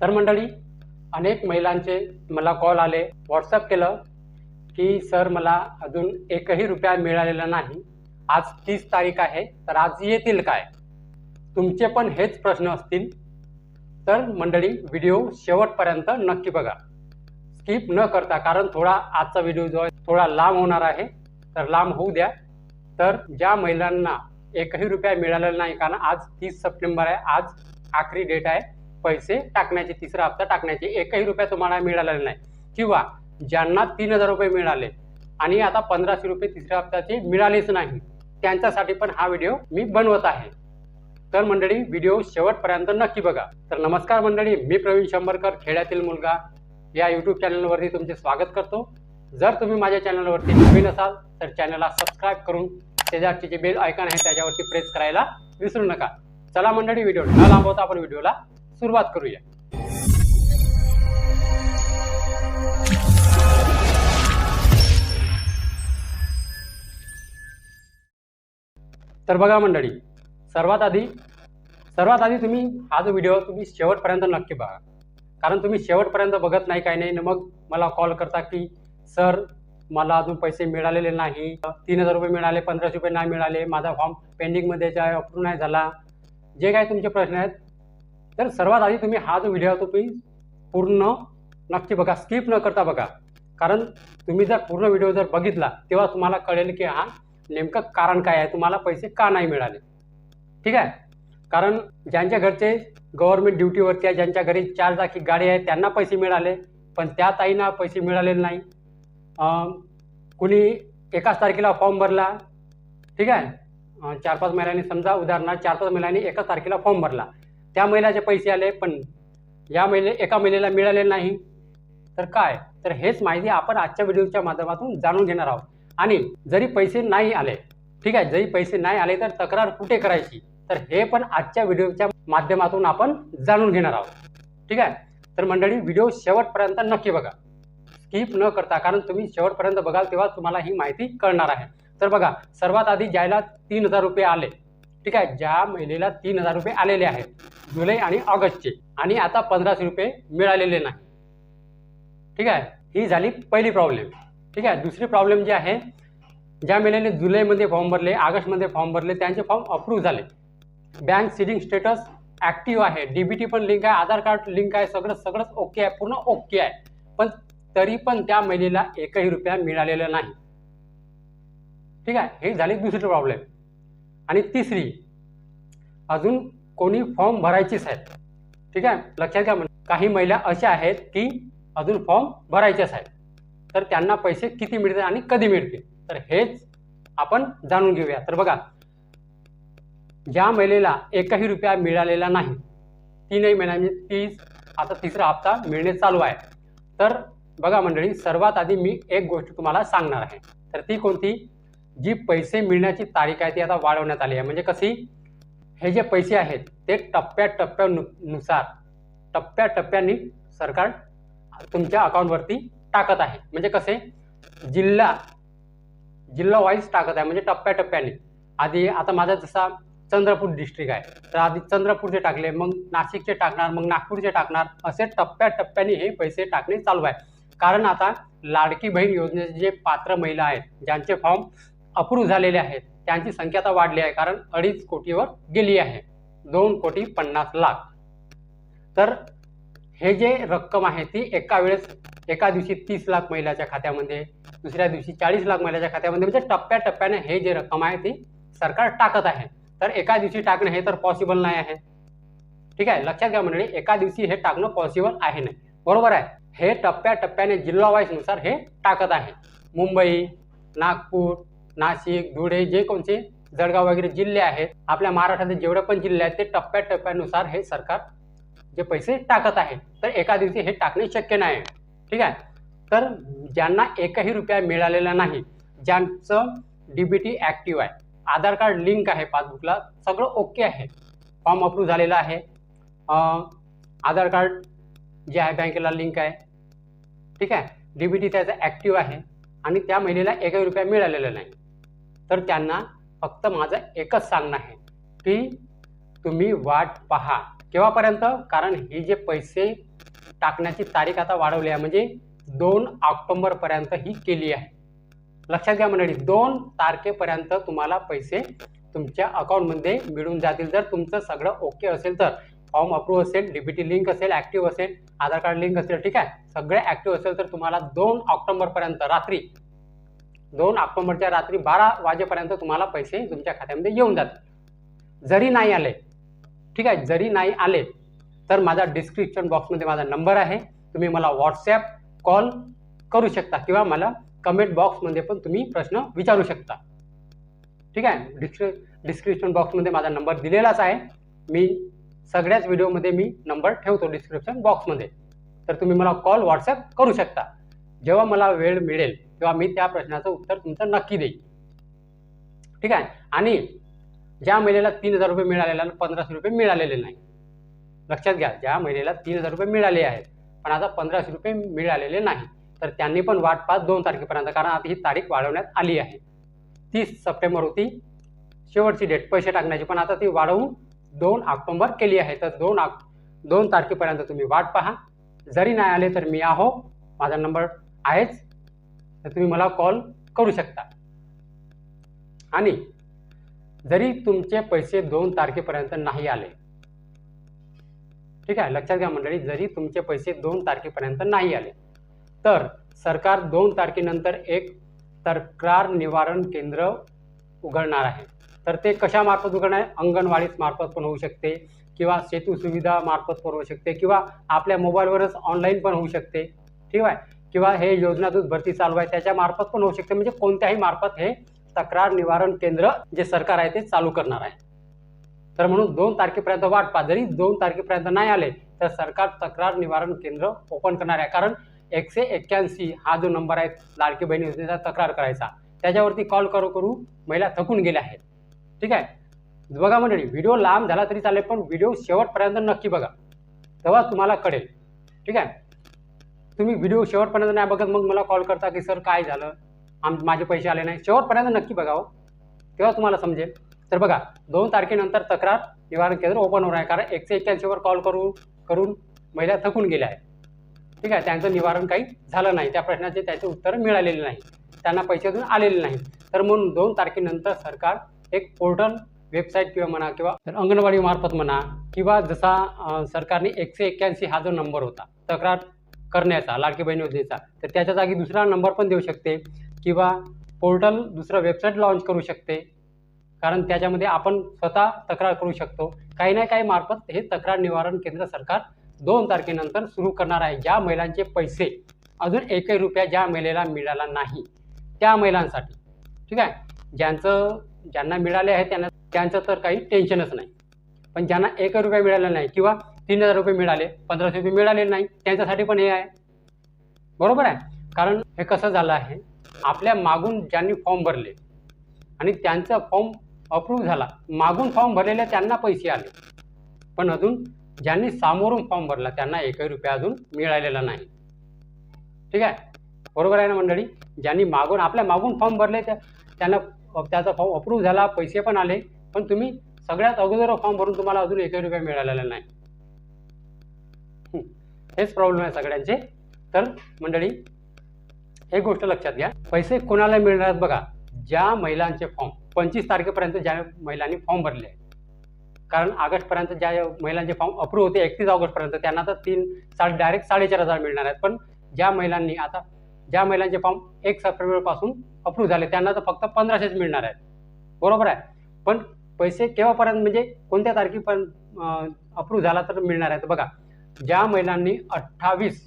तर मंडळी अनेक महिलांचे मला कॉल आले. व्हॉट्सअप केलं की सर मला अजून एकही रुपया मिळालेला नाही. आज तीस तारीख आहे तर आज येतील काय? तुमचे पण हेच प्रश्न असतील. तर मंडळी व्हिडिओ शेवटपर्यंत नक्की बघा. स्किप न करता कारण थोडा आजचा व्हिडिओ जो आहे थोडा लांब होणार आहे. तर लांब होऊ द्या. तर ज्या महिलांना एकही रुपया मिळालेला नाही कारण आज तीस सप्टेंबर आहे आज आखरी डेट आहे. पैसे टाकण्याचे तिसरा हप्ता टाकण्याचे एकही रुपया तुम्हाला मिळालेला नाही. किंवा ज्यांना तीन हजार रुपये मिळाले आणि आता पंधराशे रुपये तिसऱ्या हप्त्याचे मिळालेच नाही त्यांच्यासाठी पण हा व्हिडिओ मी बनवत आहे. तर मंडळी व्हिडिओ शेवटपर्यंत नक्की बघा. तर नमस्कार मंडळी मी प्रवीण शंभरकर खेड्यातील मुलगा. या यूट्यूब चॅनलवरती तुमचे स्वागत करतो. जर तुम्ही माझ्या चॅनलवरती नवीन असाल तर चॅनलला सबस्क्राईब करून शेजारची जे बेल आयकॉन आहे त्याच्यावरती प्रेस करायला विसरू नका. चला मंडळी व्हिडिओ न लांबवता आपण व्हिडिओला सुरुवात करूया. तर बघा मंडळी सर्वात आधी सर्वात आधी तुम्ही हा जो व्हिडिओ तुम्ही शेवटपर्यंत नक्की बघा. कारण तुम्ही शेवटपर्यंत बघत नाही काही नाही न मग मला कॉल करता की सर मला अजून पैसे मिळालेले नाही. तीन हजार रुपये मिळाले पंधराशे रुपये नाही मिळाले. माझा फॉर्म पेंडिंगमध्ये अप्रूव्ह नाही झाला. जे काही तुमचे प्रश्न आहेत तर सर्वात आधी तुम्ही हा जो व्हिडिओ तुम्ही पूर्ण नक्की बघा स्किप न करता बघा. कारण तुम्ही जर पूर्ण व्हिडिओ जर बघितला तेव्हा तुम्हाला कळेल की हा नेमकं कारण काय आहे तुम्हाला पैसे का नाही मिळाले. ठीक आहे? कारण ज्यांच्या घरचे गव्हर्नमेंट ड्युटीवरती आहे ज्यांच्या घरी चार चाकी गाडी आहे त्यांना पैसे मिळाले पण त्या ताईंना पैसे मिळालेले नाही. कुणी एकाच तारखेला फॉर्म भरला ठीक आहे? चार पाच महिन्यांनी समजा उदाहरणार्थ चार पाच महिन्यांनी एकाच तारखेला फॉर्म भरला. त्या महिलाचे पैसे आले पण या महिले एका महिलेला मिळाले नाही. तर काय? तर हेच माहिती आपण आजच्या व्हिडिओच्या माध्यमातून जाणून घेणार आहोत. आणि जरी पैसे नाही आले ठीक आहे जरी पैसे नाही आले तर तक्रार कुठे करायची? तर हे पण आजच्या व्हिडिओच्या माध्यमातून आपण जाणून घेणार आहोत. ठीक आहे? तर मंडळी व्हिडिओ शेवटपर्यंत नक्की बघा. स्किप न करता कारण तुम्ही शेवटपर्यंत बघाल तेव्हा तुम्हाला ही माहिती कळणार आहे. तर बघा सर्वात आधी ज्याला तीन हजार रुपये आले ठीक आहे ज्या महिलेला तीन हजार रुपये आलेले आहेत जुलै आणि ऑगस्टचे. आणि आता पंधराशे रुपये मिळालेले नाही. ठीक आहे? ही झाली पहिली प्रॉब्लेम ठीक आहे? दुसरी प्रॉब्लेम जी आहे ज्या महिलेने जुलैमध्ये फॉर्म भरले ऑगस्टमध्ये फॉर्म भरले त्यांचे फॉर्म अप्रूव्ह झाले. बँक सिडिंग स्टेटस ॲक्टिव्ह आहे. डी बी टी पण लिंक आहे आधार कार्ड लिंक आहे सगळं सगळंच ओके आहे पूर्ण ओके आहे. पण तरी पण त्या महिलेला एकही रुपया मिळालेला नाही. ठीक आहे? हे झाली दुसरी प्रॉब्लेम आणि तिसरी अजून कोणी फॉर्म भरायचीच आहेत. ठीक आहे? लक्षात घ्या म्हणजे काही महिला अशा आहेत की अजून फॉर्म भरायचेच आहेत. तर त्यांना पैसे किती मिळतील आणि कधी मिळतील? तर हेच आपण जाणून घेऊया. तर बघा ज्या महिलेला एकही रुपया मिळालेला नाही तीनही महिन्यांनी तीस आता तिसरा हप्ता मिळणे चालू आहे. तर बघा मंडळी सर्वात आधी मी एक गोष्ट तुम्हाला सांगणार आहे. तर ती कोणती? जी पैसे मिळण्याची तारीख आहे ती आता वाढवण्यात आली आहे. म्हणजे कशी? हे जे पैसे आहेत ते टप्प्या टप्प्याटप्प्याने टप्प्या सरकार तुमच्या अकाउंटवरती टाकत आहे. म्हणजे कसे? जिल्हा जिल्हा वाईज टाकत आहे. म्हणजे टप्प्याटप्प्याने. आधी आता माझा जसा चंद्रपूर डिस्ट्रिक्ट आहे तर आधी चंद्रपूरचे टाकले मग नाशिकचे टाकणार मग नागपूरचे टाकणार असे टप्प्याटप्प्याने हे पैसे टाकणे चालू आहे. कारण आता लाडकी बहीण योजनेचे जे पात्र महिला आहेत ज्यांचे फॉर्म अप्रूव्ह झालेले आहेत त्यांची संख्या आता वाढली आहे कारण अडीच कोटीवर गेली आहे. दोन कोटी पन्नास लाख. तर हे जे रक्कम आहे ती एका वेळेस एका दिवशी तीस लाख महिलाच्या खात्यामध्ये दुसऱ्या दिवशी चाळीस लाख महिलाच्या खात्यामध्ये म्हणजे टप्प्याटप्प्याने हे जे रक्कम आहे ती सरकार टाकत आहे. तर एका दिवशी टाकणं हे तर पॉसिबल नाही आहे. ठीक आहे? लक्षात घ्या मंडळी एका दिवशी हे टाकणं पॉसिबल आहे नाही. बरोबर आहे? हे टप्प्याटप्प्याने जिल्हा वाईजनुसार हे टाकत आहे. मुंबई नागपूर नाशिक धुळे जे कोणते जळगाव वगैरे जिल्हे आहेत आपल्या महाराष्ट्रातील जेवढे पण जिल्हे आहेत ते टप्प्याटप्प्यानुसार हे सरकार जे पैसे टाकत आहे तर एका दिवशी हे टाकणे शक्य नाही. ठीक आहे? तर ज्यांना एकही रुपया मिळालेला नाही ज्यांचं डी बी टी ॲक्टिव्ह आहे आधार कार्ड लिंक आहे पासबुकला सगळं ओके आहे. फॉर्म अप्रूव्ह झालेला आहे. आधार कार्ड जे आहे बँकेला लिंक आहे. ठीक आहे? डी बी टी त्याचं ॲक्टिव्ह आहे आणि त्या महिलेला एकही रुपया मिळालेला नाही. तर त्यांना फक्त माझं एकच सांगणं आहे की तुम्ही वाट पहा. केव्हापर्यंत? कारण ही जे पैसे टाकण्याची तारीख आता वाढवली आहे म्हणजे दोन ऑक्टोंबरपर्यंत ही केली आहे. लक्षात घ्या मंडळी दोन तारखेपर्यंत तुम्हाला पैसे तुमच्या अकाउंटमध्ये मिळून जातील. जर तुमचं सगळं ओके असेल तर फॉर्म अप्रूव्ह असेल डीबीटी लिंक असेल ॲक्टिव्ह असेल आधार कार्ड लिंक असेल ठीक आहे? सगळे ॲक्टिव्ह असेल तर तुम्हाला दोन ऑक्टोंबरपर्यंत रात्री दोन ऑक्टोबरच्या रात्री बारा वाजेपर्यंत तुम्हाला पैसे तुमच्या खात्यामध्ये येऊन जातात जरी नाही आले ठीक आहे जरी नाही आले तर माझा डिस्क्रिप्शन बॉक्समध्ये माझा नंबर आहे. तुम्ही मला व्हॉट्सॲप कॉल करू शकता किंवा मला कमेंट बॉक्समध्ये पण तुम्ही प्रश्न विचारू शकता. ठीक आहे डिस्क्रि डिस्क्रिप्शन बॉक्समध्ये माझा नंबर दिलेलाच आहे. मी सगळ्याच व्हिडिओमध्ये मी नंबर ठेवतो डिस्क्रिप्शन बॉक्समध्ये तर तुम्ही मला कॉल व्हॉट्सॲप करू शकता. जेव्हा मला वेळ मिळेल किंवा मी त्या प्रश्नाचं उत्तर तुमचं नक्की देईन. ठीक आहे? आणि ज्या महिलेला तीन हजार रुपये मिळालेला आणि पंधराशे रुपये मिळालेले नाही लक्षात घ्या ज्या महिलेला तीन हजार रुपये मिळाले आहेत पण आता पंधराशे रुपये मिळालेले नाही तर त्यांनी पण वाट पाहत दोन तारखेपर्यंत कारण आता ही तारीख वाढवण्यात आली आहे. तीस सप्टेंबर होती शेवटची डेट पैसे टाकण्याची पण आता ती वाढवून दोन ऑक्टोबर केली आहे तर दोन आक दोन तारखेपर्यंत तुम्ही वाट पहा. जरी नाही आले तर मी आहो. माझा नंबर आहेच. तर तुम्ही मला कॉल करू शकता. आणि जरी तुमचे पैसे दोन तारखेपर्यंत नाही आले ठीक आहे लक्षात घ्या मंडळी जरी तुमचे पैसे दोन तारखेपर्यंत नाही आले तर सरकार दोन तारखेनंतर एक तक्रार निवारण केंद्र उघडणार आहे. तर ते कशामार्फत उघडणार आहे? अंगणवाडीच मार्फत पण होऊ शकते किंवा सेतू सुविधा मार्फत पण होऊ शकते किंवा आपल्या मोबाईलवरच ऑनलाईन पण होऊ शकते ठीक आहे. किंवा हे योजना भरती चालू आहे त्याच्या मार्फत पण होऊ शकते. म्हणजे कोणत्याही मार्फत हे तक्रार निवारण केंद्र जे सरकार आहे ते चालू करणार आहे. तर म्हणून दोन तारखेपर्यंत वाट पहा. जरी दोन तारखेपर्यंत नाही आले तर सरकार तक्रार निवारण केंद्र ओपन करणार आहे. कारण एकशे एक्क्याऐंशी हा जो नंबर आहे लाडकी बहीण योजनेचा तक्रार करायचा. त्याच्यावरती कॉल करू करू महिला थकून गेल्या आहेत. ठीक आहे? बघा मंडळी व्हिडिओ लांब झाला तरी चालेल पण व्हिडिओ शेवटपर्यंत नक्की बघा. तेव्हा तुम्हाला कळेल. ठीक आहे? तुम्ही व्हिडिओ शेवटपर्यंत नाही बघत मग मला कॉल करता की सर काय झालं? आम माझे पैसे आले नाही. शेवटपर्यंत नक्की बघावं हो. तेव्हा तुम्हाला समजेल. तर बघा दोन तारखेनंतर तक्रार निवारण केंद्र ओपन होणार आहे. कारण एकशे एक्क्याऐंशीवर कॉल करून करून महिला थकून गेल्या आहेत. ठीक आहे? त्यांचं निवारण काही झालं नाही. त्या प्रश्नाचे त्याचे उत्तर मिळालेले नाही. त्यांना पैसे अजून आलेले नाही. तर म्हणून दोन तारखेनंतर सरकार एक पोर्टल वेबसाईट किंवा म्हणा किंवा अंगणवाडी मार्फत म्हणा किंवा जसा सरकारने एकशे एक्क्याऐंशी हा जो नंबर होता तक्रार करण्याचा लाडकी बहीण योजनेचा तर त्याच्या जागी दुसरा नंबर पण देऊ शकते किंवा पोर्टल दुसरं वेबसाईट लॉन्च करू शकते. कारण त्याच्यामध्ये आपण स्वतः तक्रार करू शकतो. काही ना काही मार्फत हे तक्रार निवारण केंद्र सरकार दोन तारखेनंतर सुरू करणार आहे. ज्या महिलांचे पैसे अजून एकही रुपया ज्या महिलेला मिळाला नाही त्या महिलांसाठी. ठीक आहे? ज्यांचं ज्यांना मिळाले आहे त्यांना त्यांचं तर काही टेन्शनच नाही. पण ज्यांना एकही रुपया मिळाला नाही किंवा तीन हजार रुपये मिळाले पंधराशे रुपये मिळाले नाही त्यांच्यासाठी पण हे आहे. बरोबर आहे? कारण हे कसं झालं आहे आपल्या मागून ज्यांनी फॉर्म भरले आणि त्यांचा फॉर्म अप्रूव्ह झाला मागून फॉर्म भरलेल्या त्यांना पैसे आले. पण अजून ज्यांनी सामोरून फॉर्म भरला त्यांना एकही रुपया अजून मिळालेला नाही. ठीक आहे? बरोबर आहे ना मंडळी? ज्यांनी मागून आपल्या मागून फॉर्म भरले त्या त्यांना त्याचा फॉर्म अप्रूव्ह झाला पैसे पण आले पण तुम्ही सगळ्यात अगोदर फॉर्म भरून तुम्हाला अजून एकही रुपया मिळालेला नाही. हेच प्रॉब्लेम आहे सगळ्यांचे. तर मंडळी एक गोष्ट लक्षात घ्या. पैसे कोणाला मिळणार आहेत बघा? ज्या महिलांचे फॉर्म पंचवीस तारखेपर्यंत ज्या महिलांनी फॉर्म भरले. कारण ऑगस्टपर्यंत ज्या महिलांचे फॉर्म अप्रूव्ह होते एकतीस ऑगस्टपर्यंत त्यांना तर तीन साडे डायरेक्ट साडेचार हजार मिळणार आहेत. पण ज्या महिलांनी आता ज्या महिलांचे फॉर्म एक सप्टेंबरपासून अप्रूव्ह झाले त्यांना तर फक्त पंधराशेच मिळणार आहेत. बरोबर आहे? पण पैसे केव्हापर्यंत म्हणजे कोणत्या तारखेपर्यंत अप्रूव्ह झाला तर मिळणार आहेत? बघा. ज्या महिलांनी अठ्ठावीस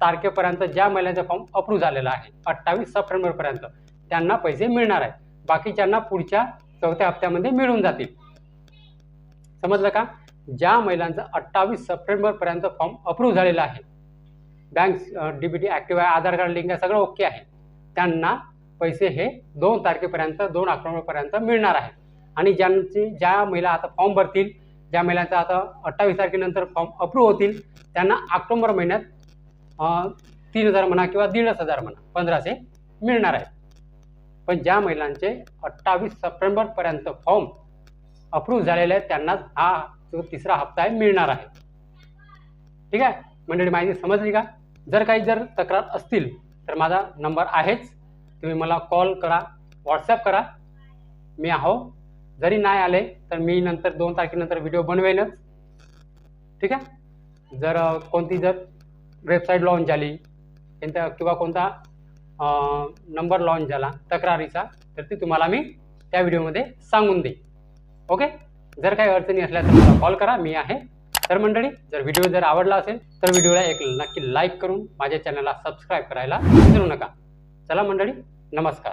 तारखेपर्यंत ज्या महिलांचा फॉर्म अप्रूव्ह झालेला आहे अठ्ठावीस सप्टेंबरपर्यंत त्यांना पैसे मिळणार आहेत. बाकीच्यांना पुढच्या चौथ्या हप्त्यामध्ये मिळून जातील. समजलं का? ज्या महिलांचा अठ्ठावीस सप्टेंबरपर्यंत फॉर्म अप्रूव्ह झालेला आहे bank D B T active आहे आधार कार्ड लिंक आहे सगळं ओके आहे. त्यांना पैसे हे दोन तारखेपर्यंत दोन ऑक्टोबरपर्यंत मिळणार आहे आणि ज्यांची ज्या महिला आता फॉर्म भरतील ज्या महिलांचा आता अठ्ठावीस तारखेनंतर फॉर्म अप्रूव्ह होतील त्यांना ऑक्टोंबर महिन्यात तीन हजार म्हणा किंवा दीडच हजार म्हणा पंधराशे मिळणार आहे. पण ज्या महिलांचे अठ्ठावीस सप्टेंबरपर्यंत फॉर्म अप्रूव्ह झालेले आहेत त्यांनाच हा जो तिसरा हप्ता आहे मिळणार आहे. ठीक आहे? मंडळी माहिती समजली का? जर काही जर तक्रार असतील तर माझा नंबर आहेच. तुम्ही मला कॉल करा व्हॉट्सॲप करा. मी आहो जरी नाही आले तर मी नंतर दोन तारखेनंतर व्हिडिओ बनवेनच. ठीक आहे? जर कोणती जर वेबसाईट लॉन्च झाली त्यांचा किंवा कोणता नंबर लॉन्च झाला तक्रारीचा तर ती तुम्हाला मी त्या व्हिडिओमध्ये सांगून देईन. ओके जर काही अडचणी असल्या तर मला कॉल करा मी आहे. तर मंडळी जर व्हिडिओ जर आवडला असेल तर व्हिडिओला एक नक्की लाईक करून माझ्या चॅनलला सबस्क्राईब करायला विसरू नका. चला मंडळी नमस्कार.